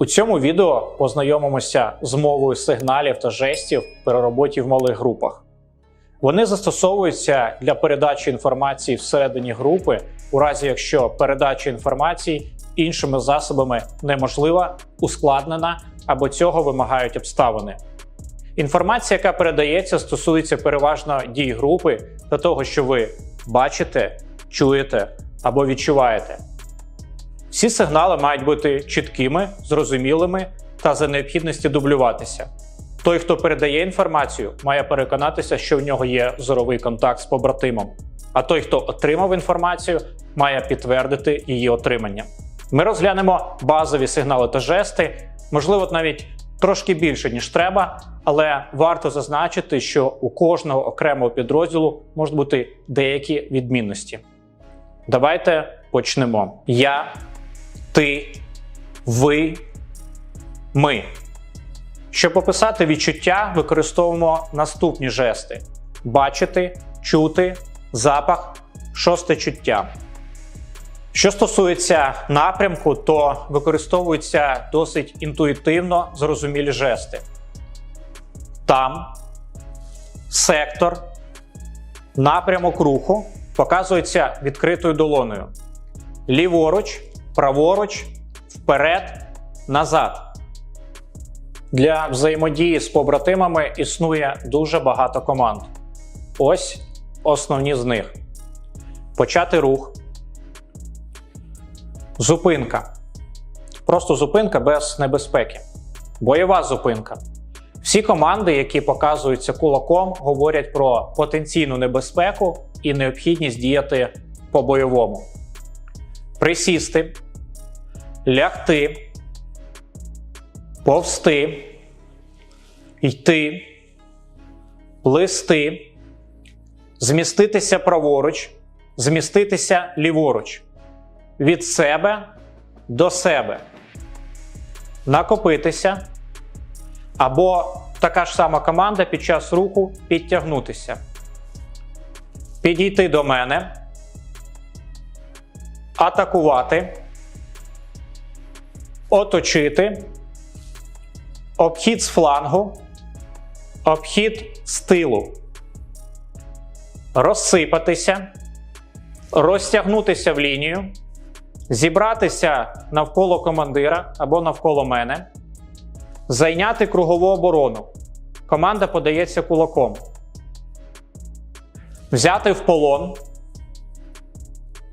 У цьому відео познайомимося з мовою сигналів та жестів при роботі в малих групах. Вони застосовуються для передачі інформації всередині групи, у разі якщо передача інформації іншими засобами неможлива, ускладнена або цього вимагають обставини. Інформація, яка передається, стосується переважно дій групи та того, що ви бачите, чуєте або відчуваєте. Всі сигнали мають бути чіткими, зрозумілими та за необхідності дублюватися. Той, хто передає інформацію, має переконатися, що в нього є зоровий контакт з побратимом. А той, хто отримав інформацію, має підтвердити її отримання. Ми розглянемо базові сигнали та жести, можливо, навіть трошки більше, ніж треба, але варто зазначити, що у кожного окремого підрозділу можуть бути деякі відмінності. Давайте почнемо. Я, ти, ви, ми. Щоб описати відчуття, використовуємо наступні жести: бачити, чути, запах, шосте чуття. Що стосується напрямку, то використовуються досить інтуїтивно зрозумілі жести. Там, сектор, напрямок руху показується відкритою долоною. Ліворуч, праворуч, вперед, назад. Для взаємодії з побратимами існує дуже багато команд. Ось основні з них: почати рух, зупинка. Просто зупинка без небезпеки, бойова зупинка. Всі команди, які показуються кулаком, говорять про потенційну небезпеку і необхідність діяти по-бойовому. Присісти, лягти, повсти, йти, плисти, зміститися праворуч, зміститися ліворуч, від себе до себе, накопитися. Або така ж сама команда під час руху підтягнутися, підійти до мене, атакувати, оточити, обхід з флангу, обхід з тилу, розсипатися, розтягнутися в лінію, зібратися навколо командира або навколо мене. Зайняти кругову оборону. Команда подається кулаком. Взяти в полон.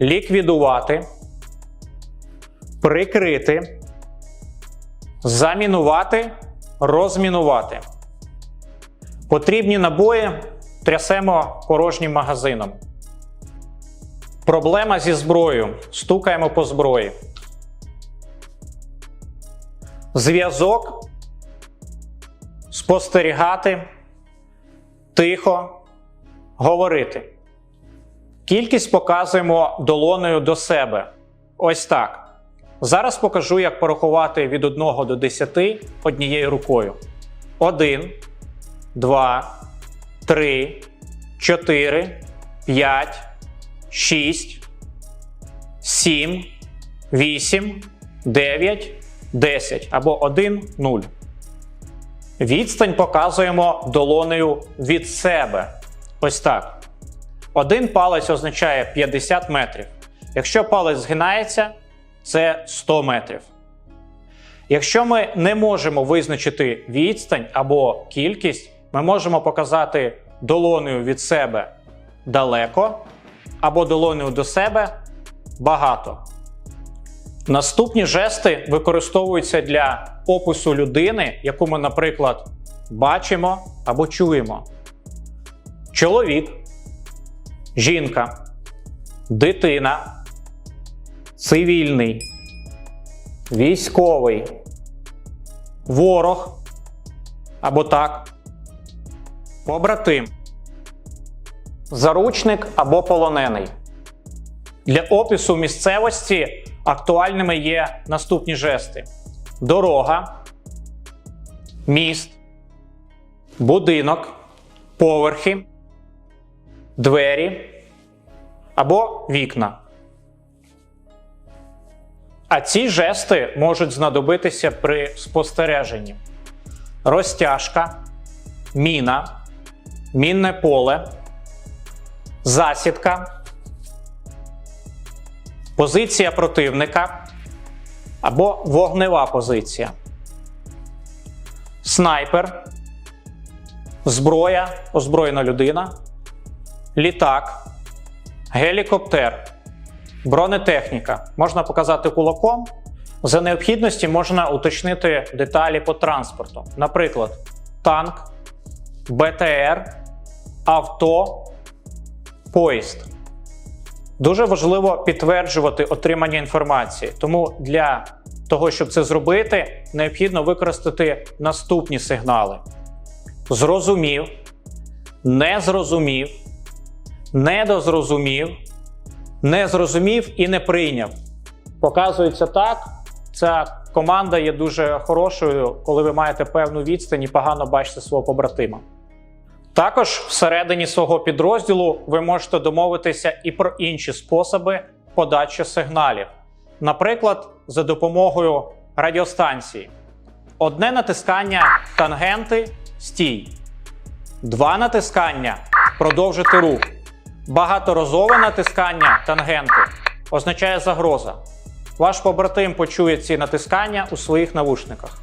Ліквідувати. Прикрити. Замінувати. Розмінувати. Потрібні набої трясемо порожнім магазином. Проблема зі зброєю. Стукаємо по зброї. Зв'язок спостерігати, тихо, говорити. Кількість показуємо долоною до себе. Ось так. Зараз покажу, як порахувати від 1 до 10 однією рукою. 1, 2, 3, 4, 5, 6, 7, 8, 9, 10 або 1, 0. Відстань показуємо долонею від себе. Ось так. Один палець означає 50 метрів. Якщо палець згинається, це 100 метрів. Якщо ми не можемо визначити відстань або кількість, ми можемо показати долонею від себе далеко, або долонею до себе багато. Наступні жести використовуються для опису людини, яку ми, наприклад, бачимо або чуємо. Чоловік, жінка, дитина, цивільний, військовий, ворог або так, побратим, заручник або полонений. Для опису місцевості актуальними є наступні жести: дорога, міст, будинок, поверхи, двері або вікна. А ці жести можуть знадобитися при спостереженні: розтяжка, міна, мінне поле, засідка, позиція противника або вогнева позиція, снайпер, зброя, озброєна людина, літак, гелікоптер, бронетехніка. Можна показати кулаком. За необхідності можна уточнити деталі по транспорту. Наприклад, танк, БТР, авто, поїзд. Дуже важливо підтверджувати отримання інформації. Тому для того, щоб це зробити, необхідно використати наступні сигнали: зрозумів, не зрозумів, недозрозумів, не зрозумів і не прийняв. Показується так. Ця команда є дуже хорошою, коли ви маєте певну відстань і погано бачите свого побратима. Також всередині свого підрозділу ви можете домовитися і про інші способи подачі сигналів. Наприклад, за допомогою радіостанції. Одне натискання тангенти стій. Два натискання продовжити рух. Багаторазове натискання тангенти означає загроза. Ваш побратим почує ці натискання у своїх навушниках.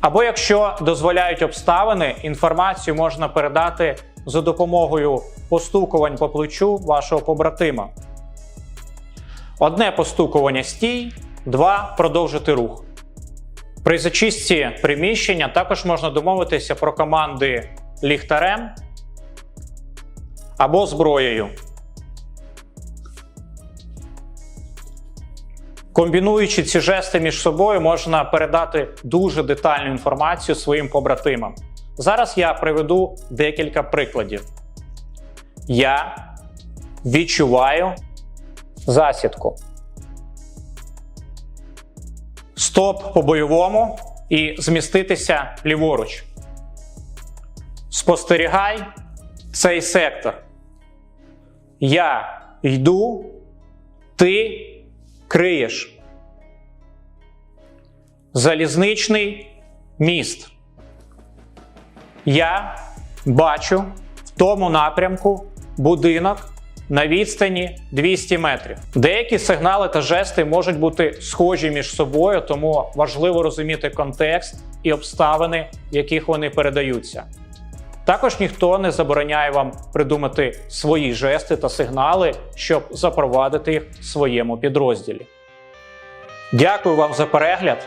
Або якщо дозволяють обставини, інформацію можна передати за допомогою постукувань по плечу вашого побратима. Одне постукування стій, два продовжити рух. При зачистці приміщення також можна домовитися про команди ліхтарем або зброєю. Комбінуючи ці жести між собою, можна передати дуже детальну інформацію своїм побратимам. Зараз я приведу декілька прикладів. Я відчуваю засідку. Стоп по бойовому і зміститися ліворуч. Спостерігай цей сектор. Я йду, ти криєш. Залізничний міст. Я бачу в тому напрямку будинок на відстані 200 метрів. Деякі сигнали та жести можуть бути схожі між собою, тому важливо розуміти контекст і обставини, в яких вони передаються. Також ніхто не забороняє вам придумати свої жести та сигнали, щоб запровадити їх в своєму підрозділі. Дякую вам за перегляд.